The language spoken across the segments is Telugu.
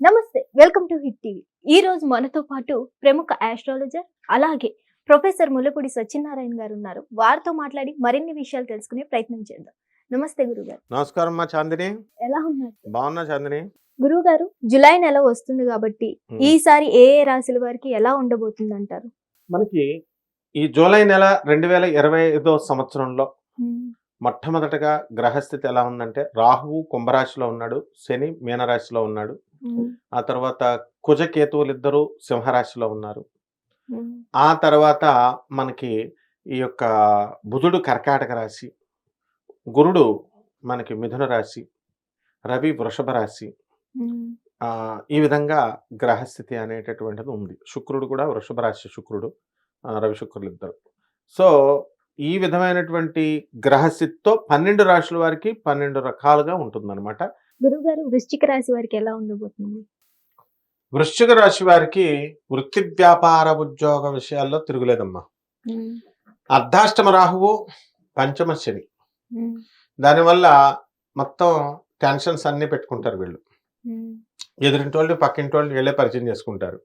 నమస్తే వెల్కమ్ టు హిట్ టీవీ. ఈ రోజు మనతో పాటు ప్రముఖ ఆస్ట్రాలజర్ అలాగే ప్రొఫెసర్ ముల్లపూడి సత్యనారాయణ గారు ఉన్నారు. వారితో మాట్లాడి మరిన్ని విషయాలు తెలుసుకునే ప్రయత్నం చేద్దాం. నమస్తే గురుగారు. నమస్కారం మా చాందిని. ఎలా ఉన్నారు? బాగున్నా చాందిని. గురుగారు జులై నెల వస్తుంది కాబట్టి. ఈసారి ఏ ఏ రాశుల వారికి ఎలా ఉండబోతుంది అంటారు మనకి ఈ జూలై నెల రెండు వేల ఇరవై ఐదో సంవత్సరంలో మొట్టమొదటగా గ్రహస్థితి ఎలా ఉందంటే రాహువు కుంభరాశిలో ఉన్నాడు శని మీనరాశిలో ఉన్నాడు ఆ తర్వాత కుజకేతువులు ఇద్దరు సింహరాశిలో ఉన్నారు. ఆ తర్వాత మనకి ఈ యొక్క బుధుడు కర్కాటక రాశి గురుడు మనకి మిథున రాశి రవి వృషభ రాశి. ఈ విధంగా గ్రహస్థితి అనేటటువంటిది ఉంది. శుక్రుడు కూడా వృషభ రాశి శుక్రుడు రవి శుక్రులు ఇద్దరు సో ఈ విధమైనటువంటి గ్రహస్థితితో పన్నెండు రాశుల వారికి పన్నెండు రకాలుగా ఉంటుందన్నమాట. గురుగారు వృశ్చిక రాశి వారికి ఎలా ఉండబోతుంది? వృశ్చిక రాశి వారికి వృత్తి వ్యాపార ఉద్యోగ విషయాల్లో తిరుగులేదమ్మా. అర్ధాష్టమ రాహువు పంచమ శని. దానివల్ల మొత్తం టెన్షన్స్ అన్ని పెట్టుకుంటారు వీళ్ళు. ఎదురింటి వాళ్ళు పక్కింటి వాళ్ళు వీళ్ళే పరిచయం చేసుకుంటారు.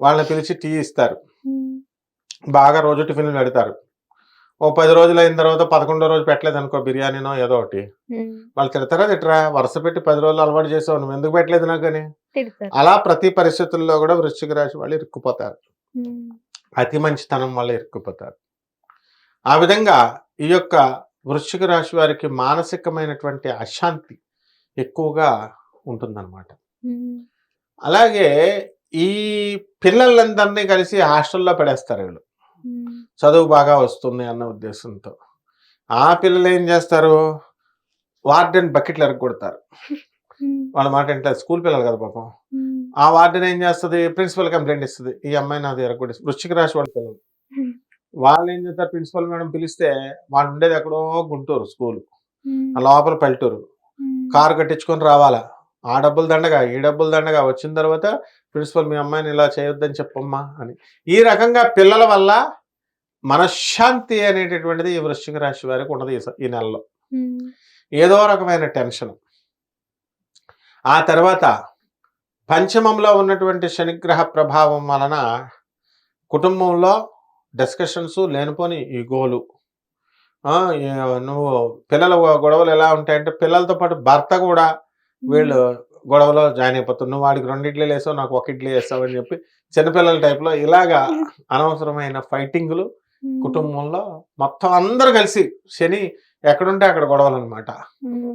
వాళ్ళని పిలిచి టీ ఇస్తారు. బాగా రోజు టిఫిన్లు పెడతారు. ఓ పది రోజులు అయిన తర్వాత పదకొండో రోజు పెట్టలేదు అనుకో బిర్యానీనో ఏదో ఒకటి. వాళ్ళు తిడతారా తిట్టరా? వరుస పెట్టి పది రోజులు అలవాటు చేసావు నువ్వు ఎందుకు పెట్టలేదు నాకు అని? అలా ప్రతి పరిస్థితుల్లో కూడా వృశ్చిక రాశి వాళ్ళు ఇరుక్కుపోతారు. అతి మంచితనం వల్ల ఇరుక్కుపోతారు. ఆ విధంగా ఈ యొక్క వృశ్చిక రాశి వారికి మానసికమైనటువంటి అశాంతి ఎక్కువగా ఉంటుందన్నమాట. అలాగే ఈ పిల్లలందరినీ కలిసి హాస్టల్లో పెడేస్తారు వీళ్ళు. చదువు బాగా వస్తుంది అన్న ఉద్దేశంతో. ఆ పిల్లలు ఏం చేస్తారు? వార్డెన్ బకెట్లు ఎరగొడతారు. వాళ్ళ మాట ఏంటంటే స్కూల్ పిల్లలు కదా పాపం. ఆ వార్డెన్ ఏం చేస్తుంది? ప్రిన్సిపల్ కంప్లైంట్ ఇస్తుంది. ఈ అమ్మాయి నాది ఎరగొట్టి వృశ్చిక రాశి వాళ్ళ పిల్లలు. వాళ్ళు ఏం చేస్తారు? ప్రిన్సిపల్ మేడం పిలిస్తే వాళ్ళు ఉండేది ఎక్కడో గుంటూరు స్కూల్. ఆ లోపల పల్లెటూరు. కారు కట్టించుకొని రావాలా? ఆ డబ్బులు దండగా ఈ డబ్బులు దండగా వచ్చిన తర్వాత ప్రిన్సిపల్ మీ అమ్మాయిని ఇలా చేయొద్దని చెప్పమ్మా అని. ఈ రకంగా పిల్లల వల్ల మనశ్శాంతి అనేటటువంటిది ఈ వృశ్చిక రాశి వారికి ఉండదు ఈ నెలలో. ఏదో రకమైన టెన్షన్. ఆ తర్వాత పంచమంలో ఉన్నటువంటి శనిగ్రహ ప్రభావం వలన కుటుంబంలో డిస్కషన్స్ లేనిపోని ఈగోలు నువ్వు పిల్లల గొడవలు ఎలా ఉంటాయంటే పిల్లలతో పాటు భర్త కూడా వీళ్ళు గొడవలో జాయిన్ అయిపోతారు. నువ్వు వాడికి రెండు ఇడ్లీలు వేసావు నాకు ఒక ఇడ్లీ వేస్తావు అని చెప్పి చిన్నపిల్లల టైప్లో ఇలాగా అనవసరమైన ఫైటింగులు కుటుంబంలో మొత్తం అందరూ కలిసి శని ఎక్కడుంటే అక్కడ గొడవలు అనమాట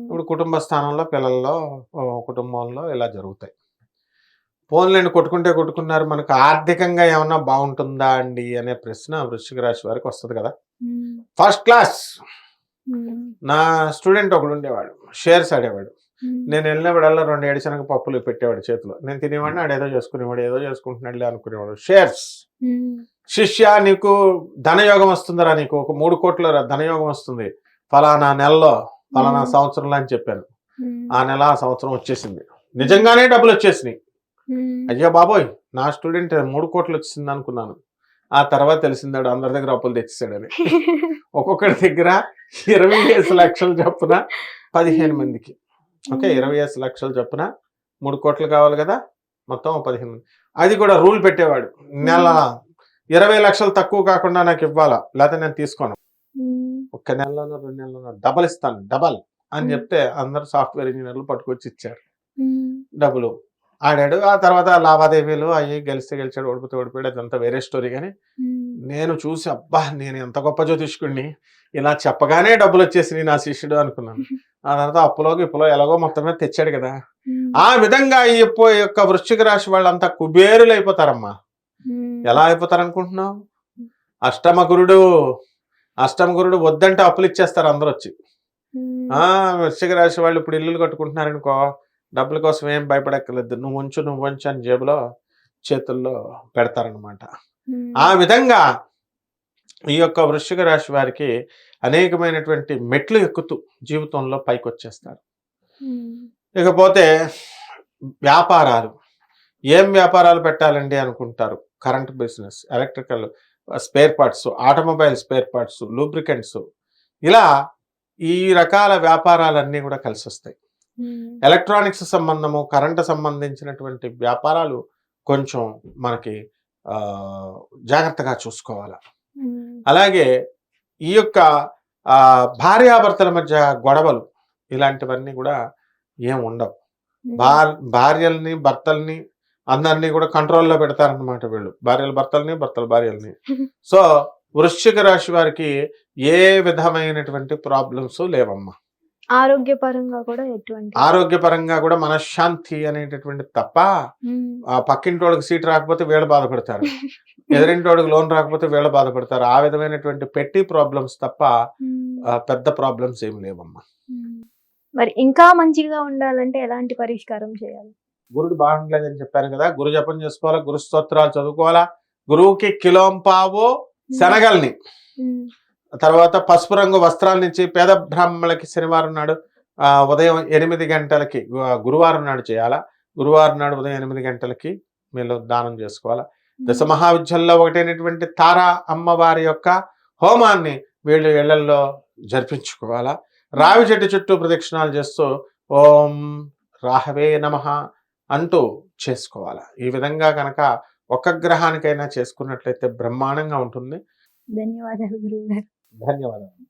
ఇప్పుడు కుటుంబ స్థానంలో పిల్లల్లో కుటుంబంలో ఇలా జరుగుతాయి. ఫోన్లేండి కొట్టుకుంటే కొట్టుకున్నారు మనకు ఆర్థికంగా ఏమన్నా బాగుంటుందా అండి అనే ప్రశ్న వృశ్చిక రాశి వారికి వస్తుంది కదా. First class. నా స్టూడెంట్ ఒకడు ఉండేవాడు షేర్స్ ఆడేవాడు. నేను వెళ్ళినప్పుడల్లా రెండు ఏడిచనక పప్పులు పెట్టేవాడు చేతిలో. నేను తినేవాడిని ఆడేదో చేసుకునేవాడు ఏదో చేసుకుంటున్నాడులే అనుకునేవాడు. షేర్స్ శిష్య నీకు ధనయోగం వస్తుందిరా నీకు. ఒక మూడు కోట్ల ధనయోగం వస్తుంది. ఫలానా నెలలో ఫలానా. సంవత్సరంలో అని చెప్పాను. ఆ నెల ఆ సంవత్సరం వచ్చేసింది. నిజంగానే డబ్బులు వచ్చేసినాయి. అయ్యో బాబోయ్! నా స్టూడెంట్ మూడు కోట్లు వచ్చింది అనుకున్నాను. ఆ తర్వాత తెలిసిందాడు అందరి దగ్గర అప్పులు తెచ్చేసాడని ఒక్కొక్కడి దగ్గర ఇరవై లక్షలు చొప్పున పదిహేను మందికి. ఓకే ఇరవై ఐదు లక్షలు చొప్పున మూడు కోట్లు కావాలి కదా మొత్తం పదిహేను అది కూడా రూల్ పెట్టేవాడు. నెల ఇరవై లక్షలు తక్కువ కాకుండా నాకు ఇవ్వాలా? లేకపోతే నేను తీసుకోను. ఒక్క నెలలోనో రెండు నెలలోనో డబల్ ఇస్తాను డబల్ అని. చెప్తే అందరు సాఫ్ట్వేర్ ఇంజనీర్లు పట్టుకొచ్చి ఇచ్చారు. డబ్బులు. ఆడాడు ఆ తర్వాత లావాదేవీలు అయ్యి గెలిస్తే గెలిచాడు ఓడిపోతే ఓడిపోయాడు అదంతా వేరే స్టోరీ కానీ నేను చూసి అబ్బా నేను ఎంత గొప్ప జ్యోతిష్కుడిని. ఇలా చెప్పగానే డబ్బులు వచ్చేసినాయి నా శిష్యుడు అనుకున్నాను. ఆ తర్వాత అప్పులోకి ఇప్పులో ఎలాగో మొత్తం మీద తెచ్చాడు కదా. ఆ విధంగా ఈ యొక్క- వృశ్చిక రాశి వాళ్ళంతా కుబేరులు అయిపోతారమ్మా. ఎలా అయిపోతారు అనుకుంటున్నావు అష్టమ గురుడు అష్టమ గురుడు వద్దంటే అప్పులు ఇచ్చేస్తారు అందరూ వచ్చి ఆ వృశ్చిక రాశి వాళ్ళు ఇప్పుడు ఇల్లులు కట్టుకుంటున్నారు అనుకో డబ్బుల కోసం ఏం భయపడక్కర్లేదు. నువ్వు ఉంచు నువ్వు ఉంచు అని జేబులో చేతుల్లో పెడతారనమాట ఆ విధంగా ఈ యొక్క వృశ్చిక రాశి వారికి అనేకమైనటువంటి మెట్లు ఎక్కుతూ జీవితంలో పైకి వచ్చేస్తారు ఇకపోతే వ్యాపారాలు ఏం వ్యాపారాలు పెట్టాలండి అనుకుంటారు? Current business electrical spare parts automobile spare parts lubricants. ఇలా ఈ రకాల వ్యాపారాలన్నీ కూడా కలిసి వస్తాయి ఎలక్ట్రానిక్స్ సంబంధము కరెంటు సంబంధించినటువంటి వ్యాపారాలు కొంచెం మనకి జాగ్రత్తగా చూసుకోవాలి. అలాగే ఈ యొక్క భార్యాభర్తల మధ్య గొడవలు ఇలాంటివన్నీ కూడా ఏం ఉండవు. భార్ భార్యల్ని భర్తల్ని అందరినీ కూడా కంట్రోల్లో పెడతారన్నమాట వీళ్ళు. భార్యల భర్తల్ని భర్తల భార్యల్ని. సో వృశ్చిక రాశి వారికి ఏ విధమైనటువంటి ప్రాబ్లమ్స్ లేవమ్మా. ఆరోగ్యపరంగా కూడా ఎటువంటి ఆరోగ్యపరంగా కూడా మనశ్శాంతి అనేటటువంటి తప్ప. ఆ పక్కింటోడికి సీట్ రాకపోతే వీళ్ళు బాధపడతారు. ఎదురింటోడికి లోన్ రాకపోతే వీళ్ళు బాధపడతారు. ఆ విధమైనటువంటి పెట్టి ప్రాబ్లమ్స్ తప్ప పెద్ద ప్రాబ్లమ్స్ ఏం లేవమ్మా. మరి ఇంకా మంచిగా ఉండాలంటే ఎలాంటి పరిష్కారం చేయాలి? గురుడు బాగుండలేదని చెప్పాను కదా గురు జపం చేసుకోవాలా గురు స్తోత్రాలు చదువుకోవాలా? గురువుకి కిలోంపావో శనగల్ని. తర్వాత పసుపు రంగు వస్త్రాల నుంచి పేద బ్రాహ్మణులకి శనివారం నాడు ఉదయం ఎనిమిది గంటలకి గురువారం నాడు చేయాలా? గురువారం నాడు ఉదయం ఎనిమిది గంటలకి మీరు దానం చేసుకోవాలా? దశ మహావిద్యల్లో ఒకటైనటువంటి తారా అమ్మవారి యొక్క హోమాన్ని వీళ్ళు ఇళ్ళలో జరిపించుకోవాలా? రావి చెట్టు చుట్టూ ప్రదక్షిణాలు చేస్తూ ఓం రాహవే నమ అంటూ చేసుకోవాలా? ఈ విధంగా కనుక ఒక్క గ్రహానికైనా చేసుకున్నట్లయితే బ్రహ్మాండంగా ఉంటుంది. ధన్యవాదాలు గురువు గారు ధన్యవాదాలు